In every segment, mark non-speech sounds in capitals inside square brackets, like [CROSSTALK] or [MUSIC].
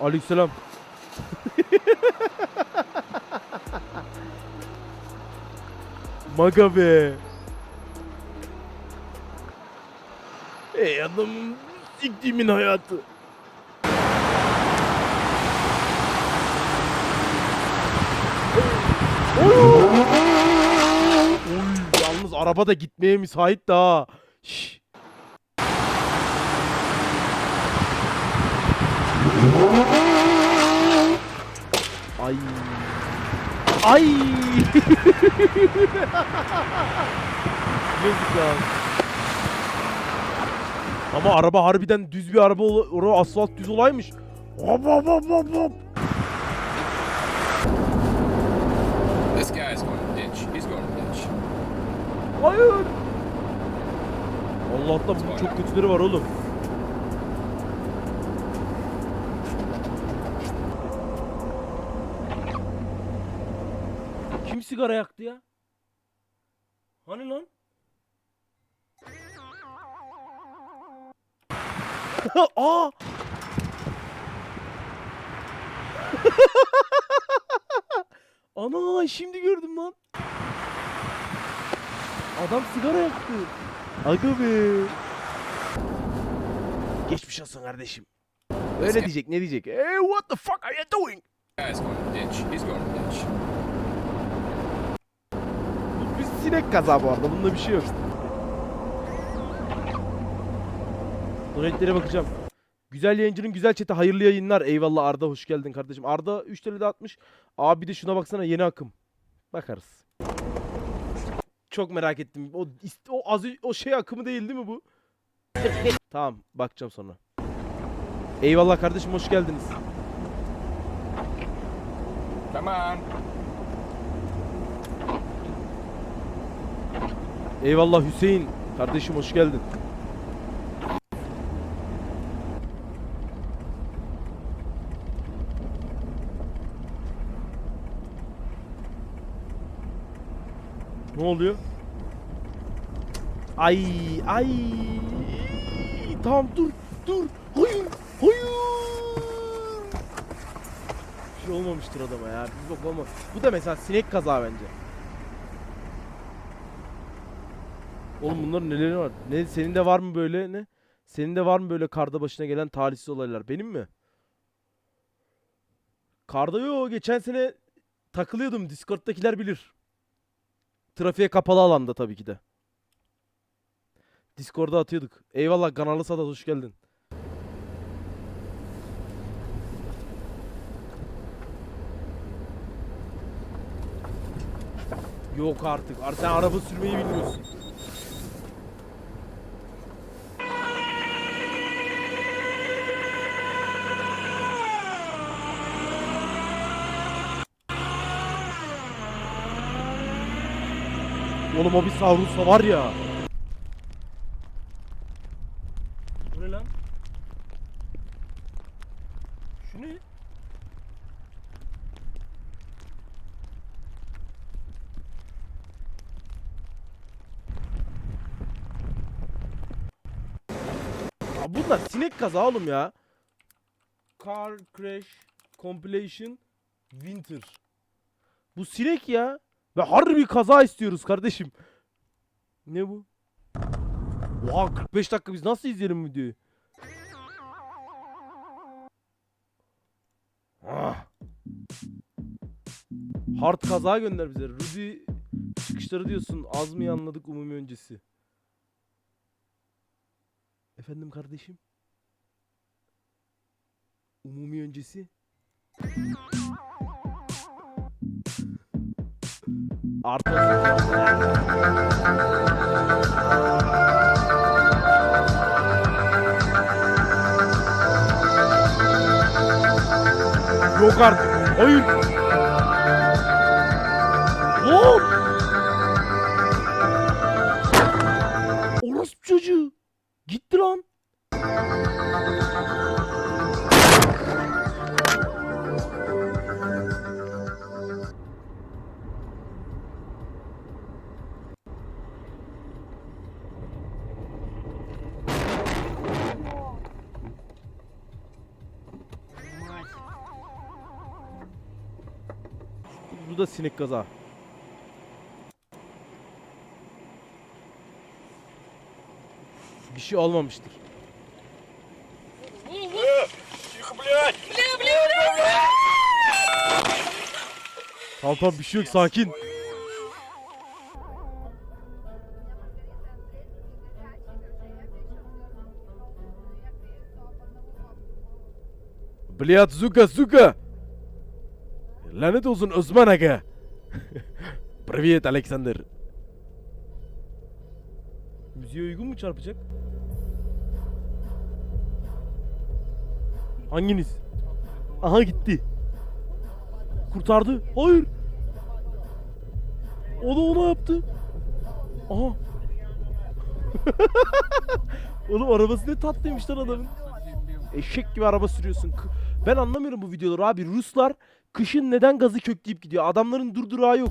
Aleykümselam. [LAUGHS] Maga be. Ey adamın siktiğimin hayatı. Oy. Yalnız araba da gitmeye müsait daha. Şş. Ay. Ay. Yazık ya. Ama araba harbiden düz bir araba ola- orada asfalt düz olaymış. Hop hop hop hop hop. This guy's going to ditch. He's going to ditch. Hayır. Allah'tan bunun çok kötüleri var oğlum. Sigara yaktı ya? Hani lan? [LAUGHS] Aa! [LAUGHS] Ana şimdi gördüm lan. Adam sigara yaktı. Aga be. Geçmiş olsun kardeşim. Öyle diyecek ne diyecek? Hey what the fuck are you doing? Guy's going to ditch. He's going to ditch. Sinek kaza bu arada bunda bir şey yok. Donate'lere bakacağım. Güzel yayıncının güzel chat'e hayırlı yayınlar. Eyvallah Arda hoş geldin kardeşim. Arda 3 TL de atmış. Abi bir de şuna baksana yeni akım. Bakarız. Çok merak ettim. O o az o şey akımı değil değil mi bu? tamam bakacağım sonra. Eyvallah kardeşim hoş geldiniz. Come Eyvallah Hüseyin. Kardeşim hoş geldin. Ne oluyor? Ay ay. Tamam dur dur. Hayır hayır. Bir şey olmamıştır adama ya. Bir bok olma. Bu da mesela sinek kaza bence. Oğlum bunların neleri var? Ne senin de var mı böyle ne? Senin de var mı böyle karda başına gelen talihsiz olaylar? Benim mi? Karda yok. Geçen sene takılıyordum. Discord'dakiler bilir. Trafiğe kapalı alanda tabii ki de. Discord'a atıyorduk. Eyvallah Kanalı Sadat hoş geldin. Yok artık. Ar- Sen araba sürmeyi bilmiyorsun. Oğlum o bir savrulsa var ya. Bu ne lan? Şu ne? Ya bunlar sinek kaza oğlum ya. Car crash compilation winter. Bu sinek ya. Ve harbi kaza istiyoruz kardeşim. Ne bu? Oha 45 dakika biz nasıl izleyelim videoyu? Ah. Hard kaza gönder bize. Rudy çıkışları diyorsun. Az mı anladık umumi öncesi? Efendim kardeşim? Umumi öncesi? Artı Yok artık. Hayır. Lan! da sinek kaza. Bir şey olmamıştır. Tamam tamam bir şey yok sakin. Блядь, сука, сука! Lanet olsun Osman Aga. [LAUGHS] Privet Alexander. Müziğe uygun mu çarpacak? Hanginiz? Aha gitti. Kurtardı. Hayır. O da ona yaptı. Aha. [LAUGHS] Oğlum arabası ne tatlıymış lan adamın. Eşek gibi araba sürüyorsun. Ben anlamıyorum bu videoları abi. Ruslar kışın neden gazı kökleyip gidiyor? Adamların durdurağı yok.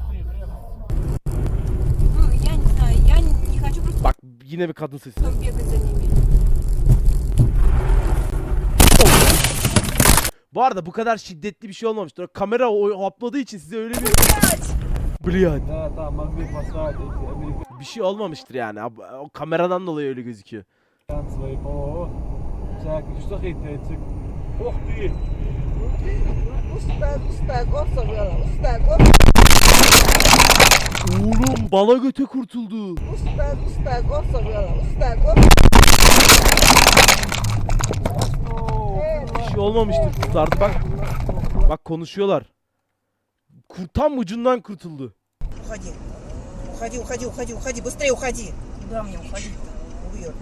Ну, я не знаю, я не не хочу просто Bak yine bir kadın sesi. там бегать за ними. Bu arada bu kadar şiddetli bir şey olmamıştır. O kamera o hapladığı için size öyle bir... Блядь. Да, да, могли послать эти Bir şey olmamıştır yani. Ab- O kameradan dolayı öyle gözüküyor. американцы ПО. Всякие, что хотите? Ух ты! Usta, usta, olsa böyle, usta, ol- Oğlum bala göte kurtuldu. usta, usta, olsa böyle, usta, ol- Bir şey olmamıştır. Kurtardı bak. Bak konuşuyorlar. Kur- Tam ucundan kurtuldu. Уходи, уходи, уходи, уходи, уходи, быстрее уходи. Куда мне уходить? Убьет.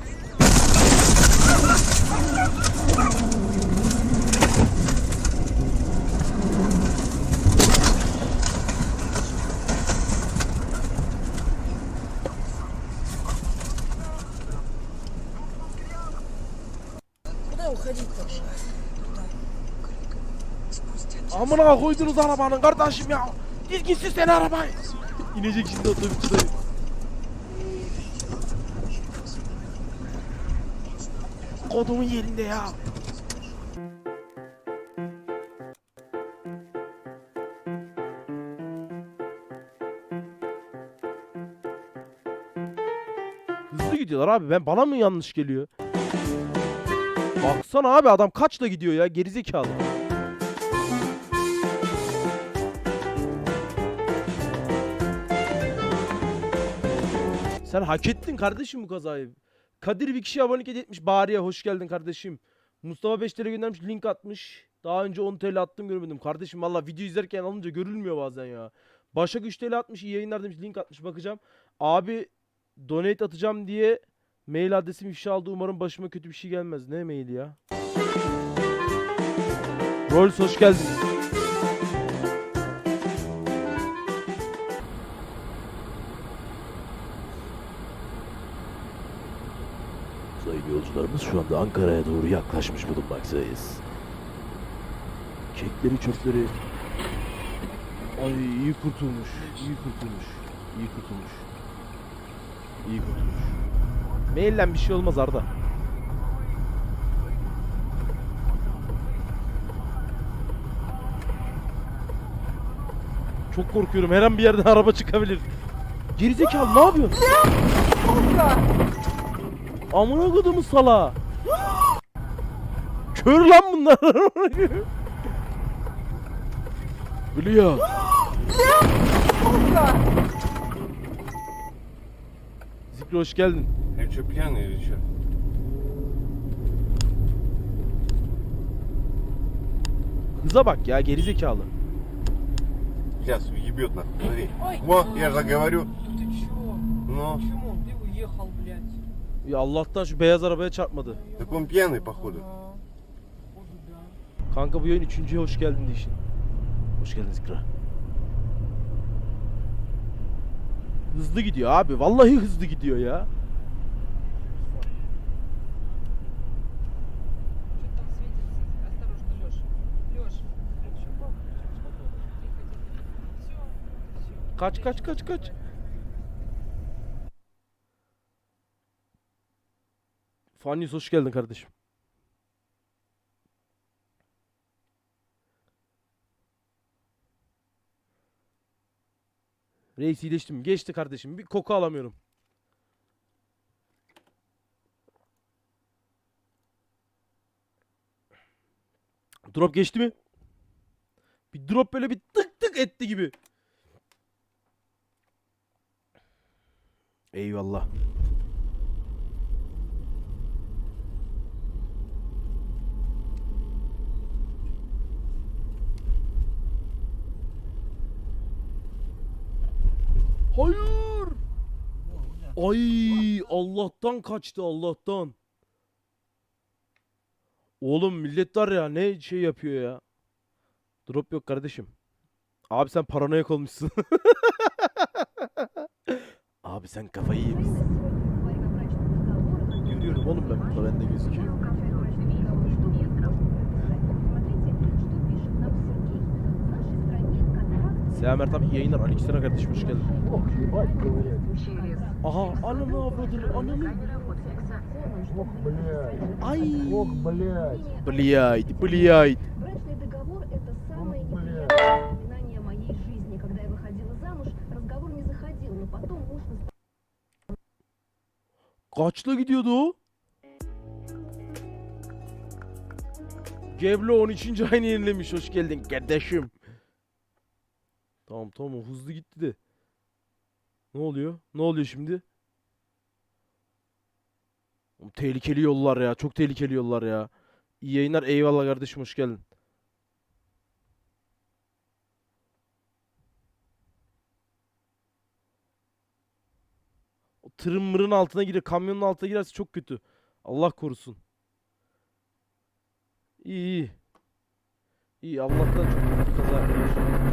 Amına koydunuz arabanın kardeşim ya. Dizginsiz sen arabayı. İnecek şimdi otobüsçü dayı. Kodumun yerinde ya. Hızlı gidiyorlar abi. Ben bana mı yanlış geliyor? Baksana abi adam kaçla gidiyor ya gerizekalı. Sen hak ettin kardeşim bu kazayı. Kadir bir kişi abonelik hediye etmiş. Bariye hoş geldin kardeşim. Mustafa 5 TL göndermiş link atmış. Daha önce 10 TL attım görmedim. Kardeşim valla video izlerken alınca görülmüyor bazen ya. Başak 3 TL atmış iyi yayınlar demiş link atmış bakacağım. Abi donate atacağım diye mail adresim ifşa aldı umarım başıma kötü bir şey gelmez. Ne maili ya? Rolls hoş geldin. Yolcularımız şu anda Ankara'ya doğru yaklaşmış bulunmaktayız. Kekleri çöpleri. Ay iyi kurtulmuş. iyi kurtulmuş. iyi kurtulmuş. İyi kurtulmuş. Maillen bir şey olmaz Arda. Çok korkuyorum. Her an bir yerden araba çıkabilir. Gerizekalı ne yapıyorsun? Amına kodumu sala. Kör lan bunlar. Biliyor. Zikri hoş geldin. Я что, пьяный или что? Hıza bak ya gerizekalı. Сейчас уебет нахуй, смотри. Ой. Во, я же говорю. Ты чё? Ну, Почему ты уехал, блядь? Ya Allah'tan şu beyaz arabaya çarpmadı. так он пьяный, походу. А, походу, да. Kanka bu yayın üçüncüye hoş geldin dişin. Hoş geldin Zikra. Hızlı gidiyor abi. Vallahi hızlı gidiyor ya. Что там светится? Осторожно, Лёш. Лёш. Тихо, тихо. Всё. Kaç kaç kaç kaç. Fanyus hoş geldin kardeşim. Reis iyileştim. Geçti kardeşim. Bir koku alamıyorum. Drop geçti mi? Bir drop böyle bir tık tık etti gibi. Eyvallah. Hayır. Ay Allah'tan kaçtı Allah'tan. Oğlum millet var ya ne şey yapıyor ya. Drop yok kardeşim. Abi sen paranoyak olmuşsun. [LAUGHS] Abi sen kafayı yemişsin. Görüyorum oğlum ben burada bende gözüküyor. Selam Mert abi iyi yayınlar. Aleykümselam kardeşim hoş geldin. Ох, ебать, ковырять. Aha ananı avradını ananı. Ох, блядь. Ay. Ох, блядь. Блядь, блядь. Брачный договор – это самое Ну, бля. неприятное воспоминание моей жизни. Когда я выходила замуж, разговор не заходил, но потом муж настоял Kaçla gidiyordu o? Geblo 13. ayını yenilemiş. Hoş geldin kardeşim. Tamam tamam o hızlı gitti de. Ne oluyor? Ne oluyor şimdi? Oğlum, tehlikeli yollar ya. Çok tehlikeli yollar ya. İyi yayınlar. Eyvallah kardeşim. Hoş geldin. O tırın mırın altına girer. Kamyonun altına girerse çok kötü. Allah korusun. İyi iyi. İyi Allah'tan çok kaza yapmış.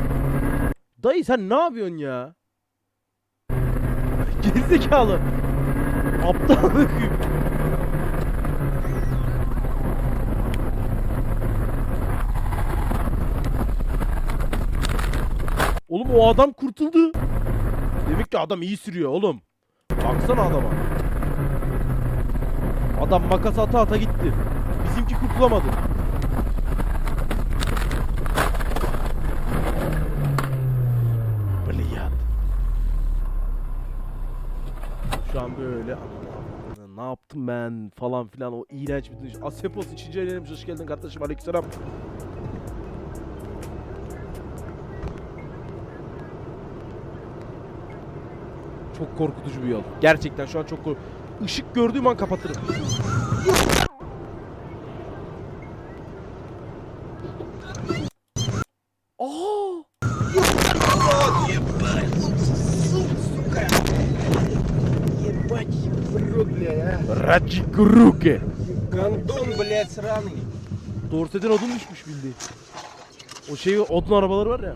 Dayı sen ne yapıyorsun ya? [LAUGHS] Gerizekalı. Aptal. Oğlum o adam kurtuldu. Demek ki adam iyi sürüyor oğlum. Baksana adama. Adam makas ata ata gitti. Bizimki kurtulamadı. Bliyat. Şu an böyle ne yaptım ben falan filan o iğrenç bir dönüş. Asepos 3. ayınmış hoş geldin kardeşim aleykümselam. Çok korkutucu bir yol. Gerçekten şu an çok kork... Işık gördüğüm an kapatırım. ya. Raciguruke. Gandun bled sranı. Dorse'den odun düşmüş bildiğin. O şey odun arabaları var ya.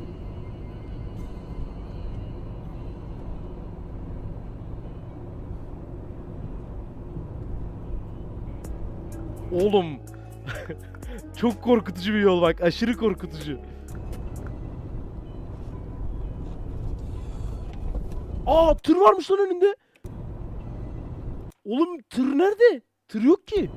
Oğlum. [LAUGHS] Çok korkutucu bir yol bak. Aşırı korkutucu. Aa tır varmış lan önünde. Oğlum tır nerede? Tır yok ki.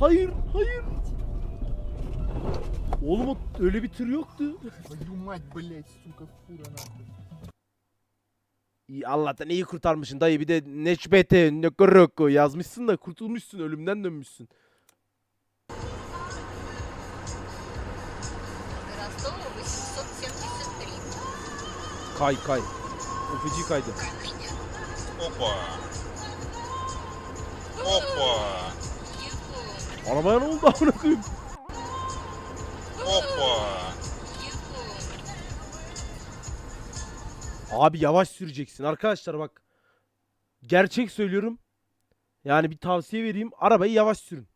Hayır, hayır. Oğlum o- öyle bir tır yoktu. Твою мать, блядь, сука, фура нахуй. İyi Allah'tan iyi kurtarmışsın dayı bir de Neçbete Nökörökö yazmışsın da kurtulmuşsun ölümden dönmüşsün. Kay kay. O feci kaydı. Hoppa. Hoppa. Arabaya ne oldu amına koyayım? Hoppa. Abi yavaş süreceksin arkadaşlar bak. Gerçek söylüyorum. Yani bir tavsiye vereyim. Arabayı yavaş sürün.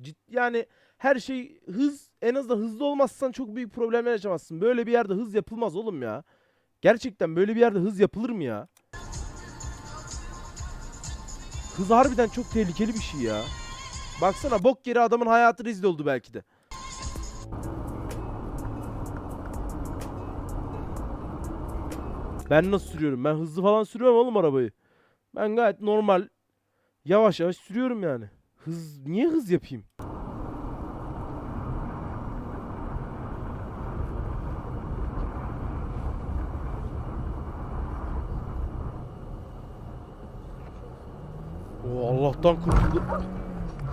Cid, yani her şey hız en azından hızlı olmazsan çok büyük problemler yaşamazsın. Böyle bir yerde hız yapılmaz oğlum ya. Gerçekten böyle bir yerde hız yapılır mı ya? Hız harbiden çok tehlikeli bir şey ya. Baksana bok yeri adamın hayatı rezil oldu belki de. Ben nasıl sürüyorum? Ben hızlı falan sürüyorum oğlum arabayı. Ben gayet normal yavaş yavaş sürüyorum yani. Hız niye hız yapayım? Allah'tan kurtuldu.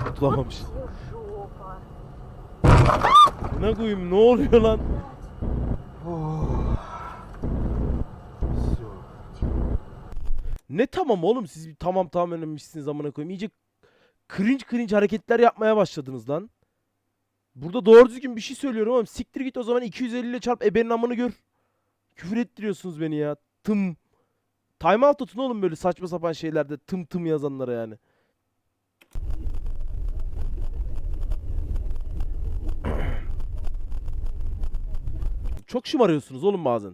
Kurtulamamış. Ne koyayım ne oluyor lan? Ne tamam oğlum siz bir tamam tamam öğrenmişsiniz amına koyayım. İyice cringe cringe hareketler yapmaya başladınız lan. Burada doğru düzgün bir şey söylüyorum oğlum. Siktir git o zaman 250 ile çarp ebenin amını gör. Küfür ettiriyorsunuz beni ya. Tım. Time out tutun oğlum böyle saçma sapan şeylerde tım tım yazanlara yani. Çok şımarıyorsunuz oğlum bazen.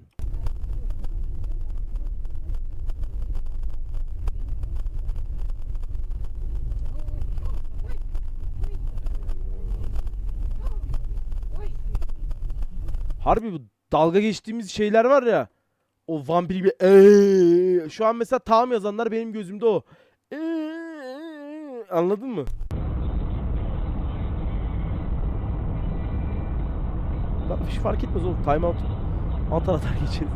Harbi bu dalga geçtiğimiz şeyler var ya. O vampir gibi "Eee." şu an mesela tam yazanlar benim gözümde o. "Eee." Anladın mı? Bak hiç fark etmez oğlum. Time out atar atar [LAUGHS] geçeriz.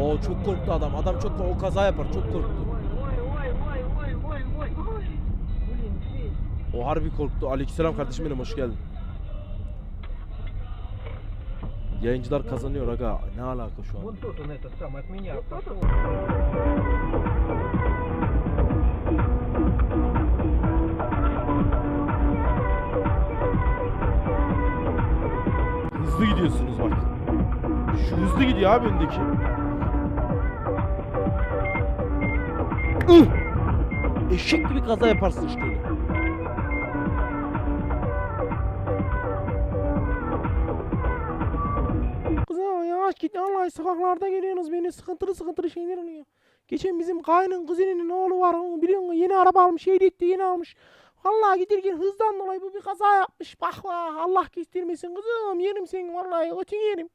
Oo çok korktu adam. Adam çok o kaza yapar. Çok korktu. O harbi korktu. Aleykümselam kardeşim benim hoş geldin. Yayıncılar kazanıyor aga. Ne alaka şu an? Hızlı gidiyorsunuz bak. Şu hızlı gidiyor abi öndeki. Ih! Eşek gibi kaza yaparsın işte öyle. Kızım yavaş git Allah sokaklarda geliyorsunuz beni sıkıntılı sıkıntılı şeyler oluyor. Geçen bizim kayının kuzeninin oğlu var onu biliyor musun? Yeni araba almış ehliyeti yeni almış. Vallahi giderken hızdan dolayı bu bir kaza yapmış. Bak Allah kestirmesin kızım yerim seni vallahi ötün yerim.